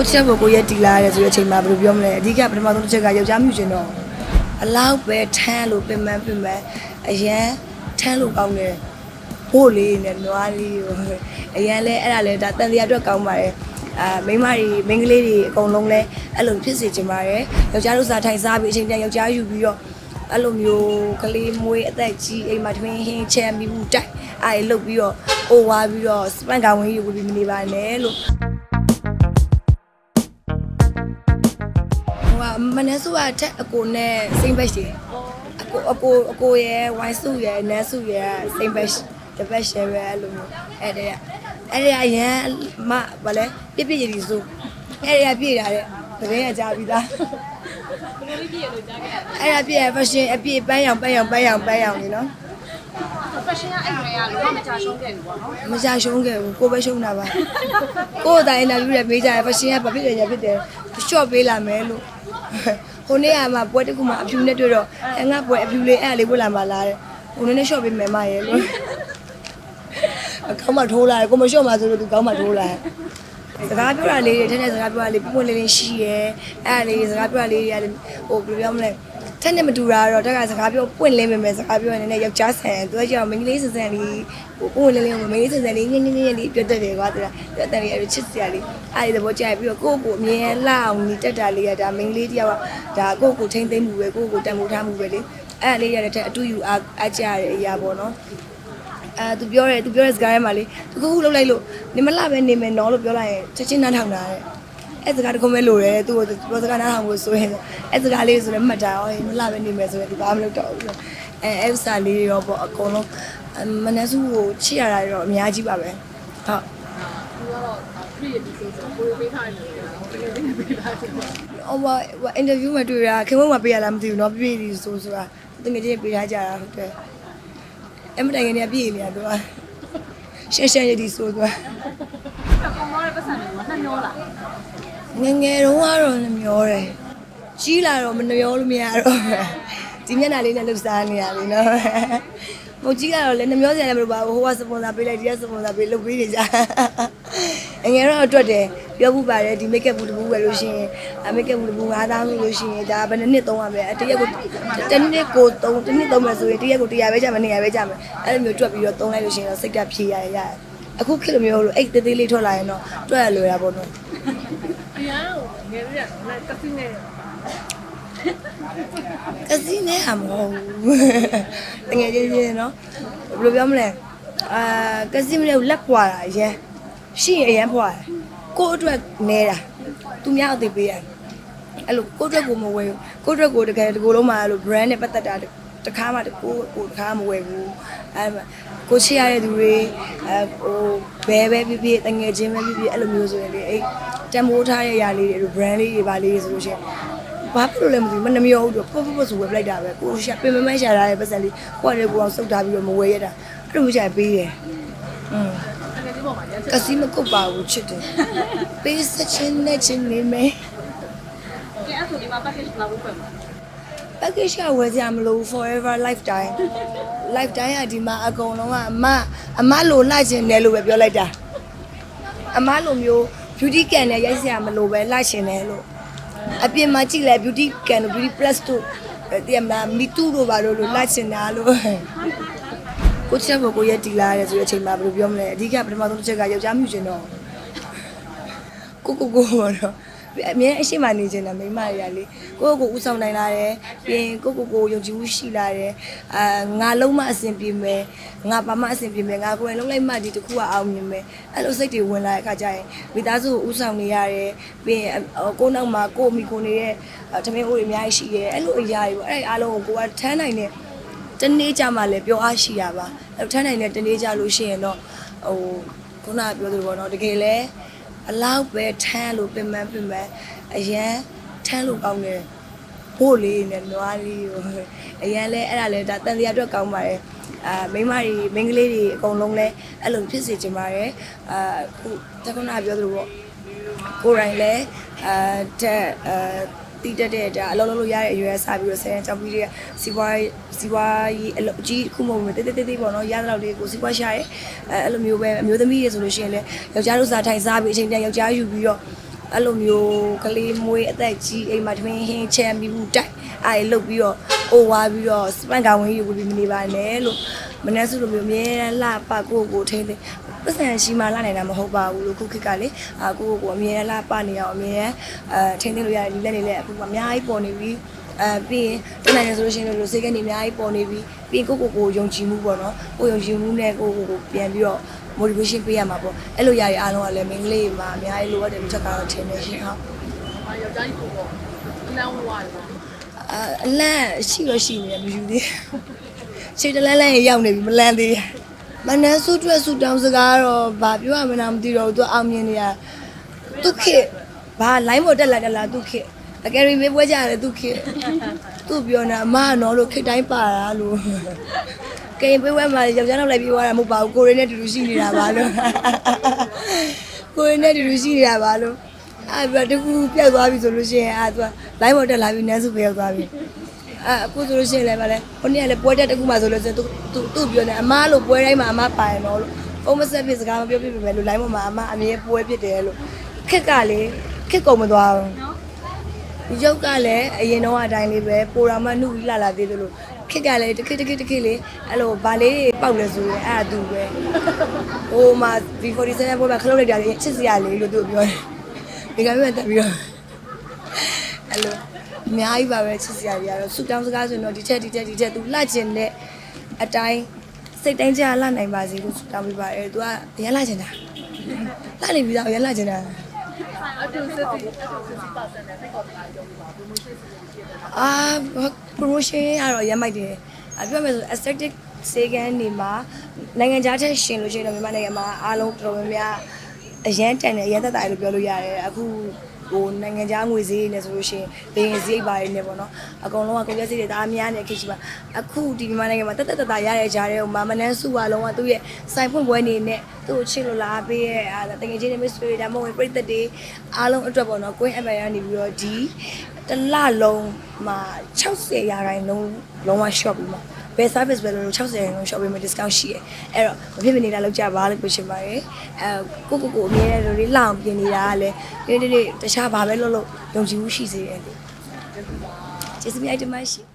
ကိုချက်ဖို့ကိုရက်တီလာရတယ်ဆိုတဲ့အချိန်မှာဘယ်လိုပြောမလဲအဓိကပထမဆုံးတစ်ချက်ကယောက်ျားမြူရှင်တော့အလောက်ပဲထမ်းလို့ပင်ပန်းပင်ပန်းအရန်ထမ်းလို့ကောင်းတယ်ဘို့လေးနဲ့နွားလေးကိုအရန်လဲအဲ့ဒါလဲဒါတန်တရားအတွက်ကောင်းပါတယ်အာမိန်းမတွေမိန်းကလေးတွေအကုန်လုံးလဲအဲ့လိုဖြစ်စေချင်ပါတယ်ယောက်ျားတို့စားထိုင်စားပြီးအချိန်တန်ယောက်ျားယူပြီးတော့အဲ့လိုမျိုးကလေးမွေးအသက်ကြီးအိမ်မှာတမင်းဟင်းချမ်းပြီးဘူးတိုက်အဲ့လုတ်ပြီးတော့အိုဝါပြီးတော့စပန်ကောင်ဝင်ယူပြီးမနေပါနဲ့လို့ မနက်စုကအထက်အကိုနဲ့စိမ့်ဘက်ရှိအကိုအကိုအကိုရဲ့ဝိုင်းစုရဲ့နန်းစုရဲ့စိမ့်ဘက်တပတ်ရှယ်ပဲအဲ့လိုမျိုးအဲ့တဲ့အဲ့ဒီအရန်မဘာလဲပြပြရည်စုအဲ့ဒီကပြည့်တာတဲ့တကယ်ရကြပြီသားဘယ်လိုပြည့်ရလို့ကြားခဲ့အဲ့ဒါပြည့်ရ fashion အပြည့်ပန်းရောင်ပန်းရောင်ပန်းရောင်ပန်းရောင်နေနော် fashion ကအဲ့လိုရလို့မချရှုံးခဲ့ဘူးပေါ့နော်မကြရှုံးခဲ့ဘူးကိုပဲရှုံးတာပါကိုယ်တိုင်အင်တာဗျူးတွေပေးကြရ fashion ကဘာဖြစ်တယ်ညာဖြစ်တယ် short ပေးလာမယ်လို့ ဟိုနေ့ကမှပွဲတစ်ခုမှအဖြူနဲ့တွေ့တော့အဲငါပွဲအဖြူလေးအဲ့ဒါလေးဝတ်လာမှလားတဲ့ဟိုနေ့နဲ့ short ပေးမယ်မရဲ့လို့အကောင်းမှထိုးလာတယ်ကိုမ short မှဆိုလို့သူကောင်းမှထိုးလာတယ်စကားပြောတာလေးတွေထက်ထက်စကားပြောတာလေးပုံပုံလေးလေးရှိရဲအဲ့ဒါလေးစကားပြောတာလေးတွေကလည်းဟိုဘယ်လိုပြောမလဲ ထက်နဲ့မတူတာတော့တက်ကစကားပြောပွင့်လင်းပေမဲ့စကားပြောရင်လည်းယောက်ျားဆန်သူကကြောင့်မိန်းကလေးဆန်ဆန်လေးဟိုပွင့်လင်းလင်းမိန်းကလေးဆန်ဆန်လေးညင်ညင်ညင်လေးပြောတတ်တယ်ကွာသူကပြောတတ်တယ်အဲ့ချစ်စရာလေးအဲ့ဒီသဘောကျပြီးတော့ကိုယ့်ကိုအမြဲလှအောင်နေတက်တာလေးကဒါမိန်းကလေးတယောက်ကဒါကိုယ့်ကိုထိမ့်သိမ့်မှုပဲကိုယ့်ကိုတန်ဖိုးထားမှုပဲလေအဲ့ဒါလေးရတဲ့ထက်အတူယူအားအကြရတဲ့အရာပေါ့နော်အဲသူပြောတယ်သူပြောတဲ့စကားထဲမှာလေသူခုခုလှုပ်လိုက်လို့နေမလှပဲနေမယ်နော်လို့ပြောလိုက်ရင်ချက်ချင်းနှမ်းထောင်တာတဲ့ အဲစကားတခုမဲလို့တယ်သူ့ကိုပြောစကားနှမ်းထောင်ကိုဆိုရင်အဲစကားလေးဆိုလည်းမှတ်တာရောမလှပဲနေမယ်ဆိုရင်ဒီဘာမှမလုပ်တော့ဘူးအဲအဲစာလေးရောပေါ့အကုန်လုံးမနက်စုကိုချစ်ရတာရောအများကြီးပါပဲဟုတ် သူကတော့ပြည့်ရည်ဆိုဆိုကိုယ်ပေးထားတယ်လို့ပြောတာဘယ်လိုလဲပေးထားတယ် ဟိုဘာအင်တာဗျူးမှာတွေ့တာခင်ဗျမပေးရလားမသိဘူးเนาะပြည့်ပြီဆိုဆိုတာတကယ်ချင်းပေးထားကြတာဟုတ်တယ်အမတိုင်ကနေပြည့်နေတာသူကရှက်ရှက်ရည်ဒီဆိုသူက ကောင်မောတဲ့ပတ်စံတွေကနှမျောလာ ငယ်ငယ်တုန်းကတော့နှမျောတယ်ကြီးလာတော့မနှမျောလို့မရတော့ဒီမျက်နှာလေးနဲ့လှုပ်ရှားနေရပြီနော်မဟုတ်ကြီးလာတော့လည်းနှမျောစရာလည်းမလိုပါဘူးဟိုကစပွန်ဆာပေးလိုက်ဒီကစပွန်ဆာပေးလုပ်ပေးနေကြငယ်ငယ်တော့အတွက်တယ်ပြောဖို့ပါတယ်ဒီ make up ဘူးတဘူးပဲလို့ရှိရင်အ make up ဘူးတဘူး9000လို့ရှိရင်ဒါဘယ်နှစ်နှစ်သုံးရမလဲတရက်ကိုတစ်နှစ်ကိုသုံးတစ်နှစ်သုံးမယ်ဆိုရင်တရက်ကို100ပဲကြမယ်200ပဲကြမယ်အဲ့လိုမျိုးတွက်ပြီးတော့သုံးလိုက်လို့ရှိရင်တော့စိတ်ကဖြေရရရတယ်အခုခေတ်လိုမျိုးလို့အိတ်သေးသေးလေးထွက်လာရင်တော့တွက်ရလွယ်တာပေါ့နော် တရားကိုငယ်ရလိုက်တက်စီနေကစီနဲ့ဟာမဟုတ်ဘူးတကယ်ချင်းချင်းနော်ဘယ်လိုပြောမလဲအာကစီမလေးကိုလက်ပွာတာအရင်ရှိရင်အရင်ပွာတယ်ကိုယ့်အတွက်နေတာသူများအသေးပေးရတယ်အဲ့လိုကိုယ့်အတွက်ကိုမဝယ်ဘူးကိုယ့်အတွက်ကိုတကယ်ဒီကိုယ်လုံးမှာအဲ့လို brand နဲ့ပတ်သက်တာ တခါမှကိုကိုတခါမဝယ်ဘူးအဲ့မှာကိုချစ်ရတဲ့သူတွေအဲဟိုဘဲပဲဖြစ်ဖြစ်တငယ်ချင်းပဲဖြစ်ဖြစ်အဲ့လိုမျိုးဆိုရင်လေအဲ့တန်မိုးထားတဲ့ຢာလေးတွေအဲ့လို brand လေးတွေပါလေးတွေဆိုလို့ရှိရင် ဘာဖြစ်လို့လဲမသိဘူးမနှမျောဘူးတော့ပုတ်ပုတ်ပုတ်ဆိုဝယ်ပလိုက်တာပဲကိုရှာပင်မမရှာထားတဲ့ပတ်စံလေးကိုရတယ်ကိုအောင်စုပ်ထားပြီးတော့မဝယ်ရတာအဲ့လိုမျိုးရှာပေးတယ်อืม တကယ်ဒီပေါ်မှာရ ကစီမကုတ်ပါဘူးချစ်တယ်ပေးစချင်းနဲ့ချင်းနေမယ် ကဲအဲ့ဆိုဒီမှာ package လာဖို့ပဲမှာ package ကဝယ်ကြမလို့ forever lifetime lifetime ကဒီမှာအကုန်လုံးကအမအမလိုလှချင်တယ်လို့ပဲပြောလိုက်တာအမလိုမျိုး beauty can နဲ့ရိုက်စရာမလိုပဲလှချင်တယ်လို့အပြင်မှာကြည့်လဲ beauty can တို့ beauty plus တို့အဲ့တည်းမလားမီတူတို့ဘာလို့လို့လှချင်တာလို့ကိုချက်ဖို့ကိုရက်တီလာရတယ်ဆိုတဲ့အချိန်မှာဘယ်လိုပြောမလဲအဓိကပထမဆုံးတစ်ချက်ကယောက်ျားမြူရှင်တော့ကိုကိုကိုဘောတော့ အမြဲအရှိမနေချင်တာမိန်းမတွေကလေကိုကိုကိုဦးဆောင်နိုင်လာတယ်ပြီးရင်ကိုကိုကိုယုံကြည်မှုရှိလာတယ်အာငါလုံးမအဆင်ပြေမယ်ငါဘာမှအဆင်ပြေမယ်ငါကိုယ်တိုင်လုံးလိုက်မှဒီတစ်ခုကအောင်မြင်မယ်အဲ့လိုစိတ်တွေဝင်လာတဲ့အခါကျရင်မိသားစုကိုဦးဆောင်နေရတယ်ပြီးရင်ကိုနောက်မှာကိုမိကိုနေတဲ့ထမင်းအိုးတွေအများကြီးရှိတယ်အဲ့လိုအရာတွေပေါ့အဲ့ဒီအားလုံးကိုကိုကထမ်းနိုင်တဲ့တနေ့ကြမှာလည်းပြောအားရှိရပါအဲ့ထမ်းနိုင်တဲ့တနေ့ကြလို့ရှိရင်တော့ဟိုခုနကပြောသလိုပေါ့နော်တကယ်လဲ အလောက်ပဲထမ်းလို့ပင်ပန်းပင်ပန်းအရန်ထမ်းလို့ကောင်းတယ်ဘို့လေးနဲ့နွားလေးကိုအရန်လဲအဲ့ဒါလဲဒါတန်တရားအတွက်ကောင်းပါတယ်အာမိန်းမတွေမိန်းကလေးတွေအကုန်လုံးလဲအဲ့လိုဖြစ်စေချင်ပါတယ်အာခုတခုနကပြောသလိုပေါ့ကိုယ်တိုင်လဲအာတက်အာ တီးတက်တဲ့ဒါအလုံးလုံးလို့ရတဲ့အရွယ်စားပြီးတော့ဆယ်ရန်ကြောက်ပြီးတဲ့စီပွားရေးစီပွားရေးအလုပ်ကြီးတစ်ခုမဟုတ်ဘူးတေးတေးတေးတေးပေါ့နော်ရတဲ့လောက်လေးကိုစီပွားရှာရဲအဲအဲ့လိုမျိုးပဲအမျိုးသမီးတွေဆိုလို့ရှိရင်လည်းယောက်ျားတို့စားထိုင်စားပြီးအချိန်တန်ယောက်ျားယူပြီးတော့အဲ့လိုမျိုးကလေးမွေးအသက်ကြီးအိမ်မှာတမင်းဟင်းချမ်းပြီးဘူးတိုက်အဲ့လုတ်ပြီးတော့အိုဝါပြီးတော့စပန်ကောင်ဝင်ယူပြီးမနေပါနဲ့လို့မနေ့စုလိုမျိုးအမြဲတမ်းလှပကိုကိုထိန်းသိ ပတ်စံရှိမှလှနိုင်တာမဟုတ်ပါဘူးလို့ခုခေတ်ကလေအာကိုကိုအမြဲတမ်းလှပနေအောင်အမြဲတမ်းအဲထိန်းသိလို့ရတယ်ဒီလက်နေလက်အခုအများကြီးပေါ်နေပြီးအဲပြီးရင်တနိုင်ရဆိုလို့ရှိရင်လို့စိတ်ကနေအများကြီးပေါ်နေပြီးပြီးရင်ကိုကိုကိုယုံကြည်မှုပေါ့နော်ကိုယုံကြည်မှုနဲ့ကိုကိုကိုပြန်ပြီးတော့ motivation ပေးရမှာပေါ့အဲ့လိုຢာတွေအားလုံးကလည်းမင်းကလေးမှာအများကြီးလိုအပ်တယ်တစ်ချက်ကတော့ထင်နေရှင်ဟုတ်။ဟာယောက်ျားကြီးပုံပေါ့။လမ်းဝဝတယ်ပေါ့အာအလန့်ရှိတော့ရှိနေတယ်မယူသေးခြေတလန်းလန်းရရောက်နေပြီမလန်းသေး မနန်းစုအတွက်ဆူတောင်းစကားတော့ဘာပြောရမလဲမသိတော့ဘူးသူအောင်မြင်နေရသူခေဘာ line ပေါ်တက်လာတက်လာသူခေအကယ်၍ပွဲကြရတယ်သူခေသူပြောနေအမကနော်လို့ခေတိုင်းပါတာလို့ကိန်ပေးဝဲမှာယောက်ျားနောက်လိုက်ပြီးသွားတာမဟုတ်ပါဘူးကိုရင်းနဲ့တူတူရှိနေတာပါလို့ကိုရင်းနဲ့တူတူရှိနေတာပါလို့အဲ့ပြီးတော့တကူပြတ်သွားပြီဆိုလို့ရှိရင်အဲ့သူက line ပေါ်တက်လာပြီးနန်းစုပဲရောက်သွားပြီ အဲအခုဆိုလို့ရှိရင်လည်းဗာလဲဟိုနေ့ကလည်းပွဲတက်တစ်ခုမှဆိုလို့ဆိုသူသူသူပြောနေအမားလို့ပွဲတိုင်းမှာအမားပါရတော့လို့ဖုန်းမဆက်ဖြစ်စကားမပြောပြပြပဲလို့ line ပေါ်မှာအမားအမြဲပွဲဖြစ်တယ်လို့ခက်ကလေခက်ကုန်မသွားဘူးရုပ်ကလည်းအရင်တော့အတိုင်းလေးပဲပိုရာမနှုတ်ပြီးလာလာသေးတယ်လို့ခက်ကလည်းတခိတခိတခိလေးအဲ့လိုဗာလေးတွေပေါက်လဲဆိုရင်အဲ့ဒါသူပဲဟိုမှာ V47 ပွဲမှာခလုတ်လိုက်တာလေချစ်စရာလေးလို့သူပြောတယ်ဒီကနေ့တက်ပြီးတော့အဲ့လို အများကြီးပါပဲချစ်စရာတွေကတော့ဆူတောင်းစကားဆိုရင်တော့ဒီချက်ဒီချက်ဒီချက်သူလှကျင်တဲ့အတိုင်းစိတ်တိုင်းကြလှနိုင်ပါစေလို့ဆူတောင်းပေးပါတယ်သူကရမ်းလှကျင်တာလှနေပြီးသားရမ်းလှကျင်တာ။အတူစစ်တီအတူစစ်တီပါစံနဲ့တက်ကောက်တာကြောင့်ပါဘယ်လိုရှိစီဖြစ်နေတာအာ promotion ကတော့ရမ်းမိုက်တယ်အပြောမယ်ဆို aesthetic စေကန်နေမှာနိုင်ငံခြားထက်ရှင်လို့ရှိရင်တော့မြန်မာနိုင်ငံမှာအားလုံးတော်တော်များများအရန်တန်တယ်အရန်သက်သာတယ်လို့ပြောလို့ရတယ်အခု ဟိုနိုင်ငံခြားငွေဈေးနဲ့ဆိုလို့ရှိရင်ဘင်းဈေးပါနေပေါ့နော်အကုန်လုံးကကုန်ကျစရိတ်တွေဒါအများနဲ့ခေတ်ရှိမှာအခုဒီမြန်မာနိုင်ငံမှာတက်တက်တက်တာရတဲ့ဂျားတဲ့ဟိုမာမနန်းစုပါလုံးကသူ့ရဲ့စိုင်ဖွင့်ပွဲနေနဲ့သူ့ကိုချစ်လို့လာပေးရဲ့အာတကယ်ချင်းတွေ miss တွေဒါမှမဟုတ်ပြည်သက်တွေအားလုံးအတွက်ပေါ့နော် Queen Empire ကနေပြီးတော့ဒီတစ်လလုံးမှာ60ရာခိုင်နှုန်းလုံးဝ shop ပြီးမှာ ဘယ် service ပဲလို့60ရာခိုင်နှုန်း shop ပြီးမှာ discount ရှိရဲအဲ့တော့မဖြစ်မနေတာလောက်ကြပါလို့ပြောချင်ပါတယ်အဲကိုကိုကိုအမြဲတမ်းလေးလှအောင်ပြင်နေတာကလည်းဒီနေ့တခြားဘာပဲလုပ်လို့ယုံကြည်မှုရှိစေတယ်ကျေးဇူးများတင်ပါတယ်